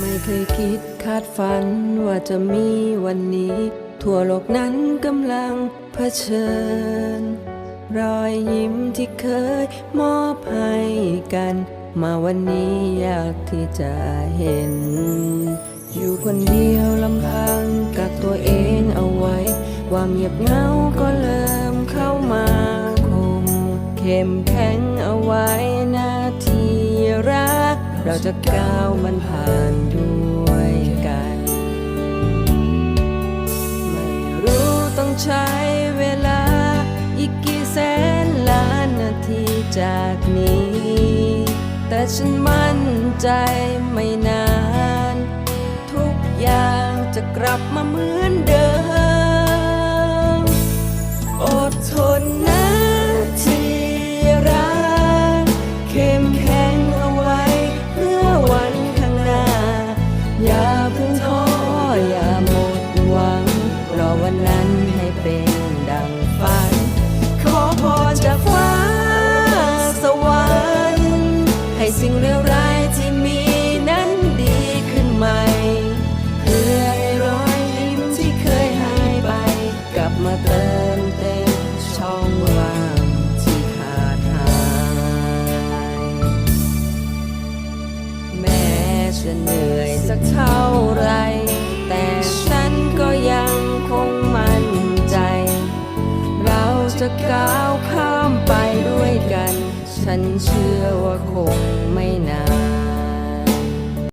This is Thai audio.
ไม่เคยคิดคาดฝันว่าจะมีวันนี้ ทั่วโลกนั้นกำลังเผชิญ รอยยิ้มที่เคยมอบให้กัน มาวันนี้อยากที่จะเห็น อยู่คนเดียวลำพังกักตัวเองเอาไว้ ความเงียบเหงาก็เริ่มเข้ามาคมเข้มแข็งเอาไว้ เราจะก้าวมันผ่านด้วยกัน ไม่รู้ต้องใช้เวลา อีกกี่แสนล้านนาทีจากนี้ แต่ฉันมั่นใจไม่นาน ทุกอย่างจะกลับมาเหมือนเดิม อดทนนะ สิ่งเลวร้ายที่มีนั้นดีขึ้นใหม่เพื่อให้รอยยิ้มที่เคยหายไป กลับมาเติมเต็มช่องว่างที่ขาดหาย แม้จะเหนื่อยสักเท่าไร แต่ฉันก็ยังคงมั่นใจ เราจะก้าวข้ามไปด้วยกัน ฉันเชื่อว่าคง